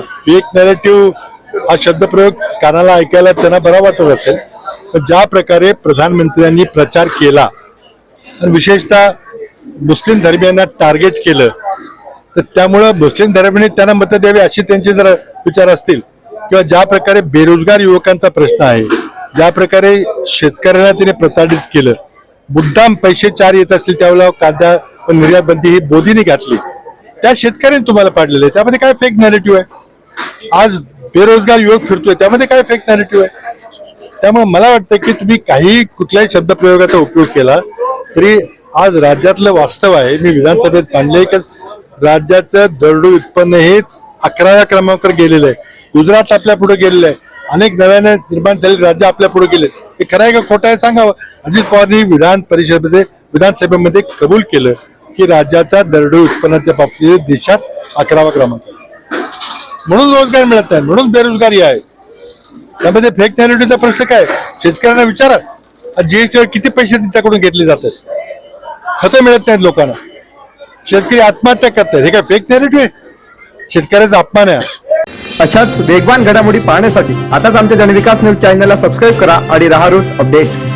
Fake narrative हा शब्दप्रयोग कानाला ऐकायला त्यांना बरा वाटत असेल. पण ज्या प्रकारे प्रधानमंत्र्यांनी प्रचार केला आणि विशेषतः मुस्लिम धर्मियांना टार्गेट केलं तर त्यामुळं मुस्लिम धर्मियांनी त्यांना मतं द्यावी अशी त्यांचे जर विचार असतील किंवा ज्या प्रकारे बेरोजगार युवकांचा प्रश्न आहे ज्या प्रकारे शेतकऱ्यांना तिने प्रताडित केलं मुद्दाम पैसे चार येत असतील त्यावेळेला कांदा व निर्यात बंदी ही बोधीने घातली त्या शेतकऱ्यांनी तुम्हाला पाडलेलं आहे. त्यामध्ये काय फेक नॅरेटिव्ह आहे? आज बेरोजगार युवक फिरतोय त्यामध्ये काय फेक नॅरेटिव्ह आहे? त्यामुळे मला वाटतं की तुम्ही काही कुठल्याही शब्दप्रयोगाचा उपयोग केला तरी आज राज्यातलं वास्तव आहे. मी विधानसभेत मांडले की राज्याचं दरडू उत्पन्न हे अकराव्या क्रमांकावर गेलेलं आहे. गुजरात आपल्या पुढे गेलेलं आहे. अनेक नव्याने निर्माण झालेले राज्य आपल्या पुढे गेले हे खरं आहे का खोटं आहे सांगावं? अजित पवारनी विधान परिषदेमध्ये विधानसभेमध्ये कबूल केलं की राज्याचा दरडू उत्पन्नाच्या बाबतीत देशात अकरावा क्रमांक. म्हणून रोजगार मिळत नाही म्हणून बेरोजगारी आहे. त्यामध्ये फेक नॅरेटिव्हचा प्रश्न काय? शेतकऱ्यांना विचारा. जीएसटीवर किती पैसे त्यांच्याकडून घेतले जातात? खतं मिळत नाहीत लोकांना. शेतकरी आत्महत्या करतात हे काय फेक नॅरेटिव्ह आहे? शेतकऱ्याचा अपमान आहे. अशाच वेगवान घडामोडी पाहण्यासाठी आताच आमच्या जनविकास न्यूज चॅनलला सबस्क्राईब करा आणि राहा रोज अपडेट